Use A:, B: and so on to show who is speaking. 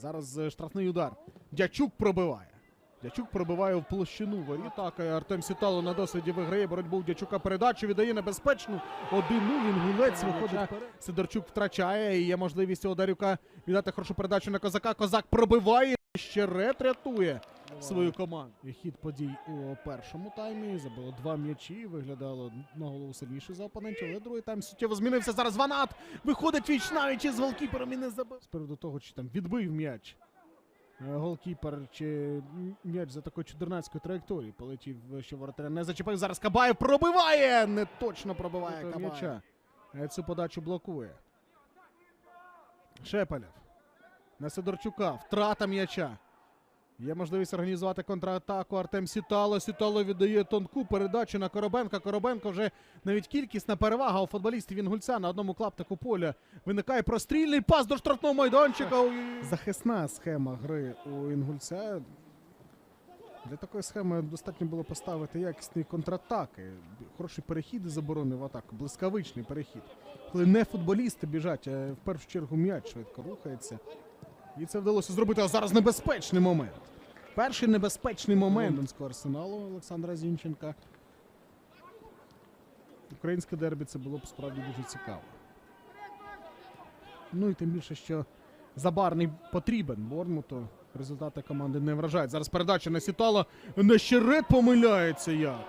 A: Зараз е, штрафний удар. Дячук пробиває. Дячук пробиває в площину воріт. Так, е, Артем Сітало на досвіді виграє боротьбу Дячука передачу, віддає небезпечну. Один він гулець виходить. Сидорчук втрачає і є можливість у Одарюка віддати хорошу передачу на козака. Козак пробиває. Щерет рятує свою команду. І хід подій у першому таймі. Забило два м'ячі. Виглядало на голову сильніше за опонентів. Але другий тайм суттєво змінився. Зараз Ванат виходить віч навіть із голкіпером і не забив. З приводу того, чи там відбив м'яч. Е, Голкіпер чи м'яч за такою чудернацькою траєкторією полетів, що воротаря не зачепив. Зараз Кабаєв пробиває! Не точно пробиває Кабаєв.
B: м'яча.
A: Е, Цю подачу блокує. Шепелєв. На Сидорчука. Втрата м'яча. Є можливість організувати контратаку. Артем Сітало. Сітало віддає тонку передачу на Коробенка. Коробенко вже навіть кількісна перевага у футболістів Інгульця на одному клаптику поля. Виникає прострільний пас до штрафного майданчика. Захисна схема гри у Інгульця. Для такої схеми достатньо було поставити якісні контратаки. Хороший перехід із оборони в атаку, блискавичний перехід. Коли не футболісти біжать, а в першу чергу м'яч швидко рухається. І це вдалося зробити. А зараз небезпечний момент. Перший небезпечний момент лондонського арсеналу Олександра Зінченка. Українське дербі це було б справді дуже цікаво. Ну і тим більше, що Забарний потрібен Бормуту. Результати команди не вражають. Зараз передача на Сітала. Нещерет помиляється як.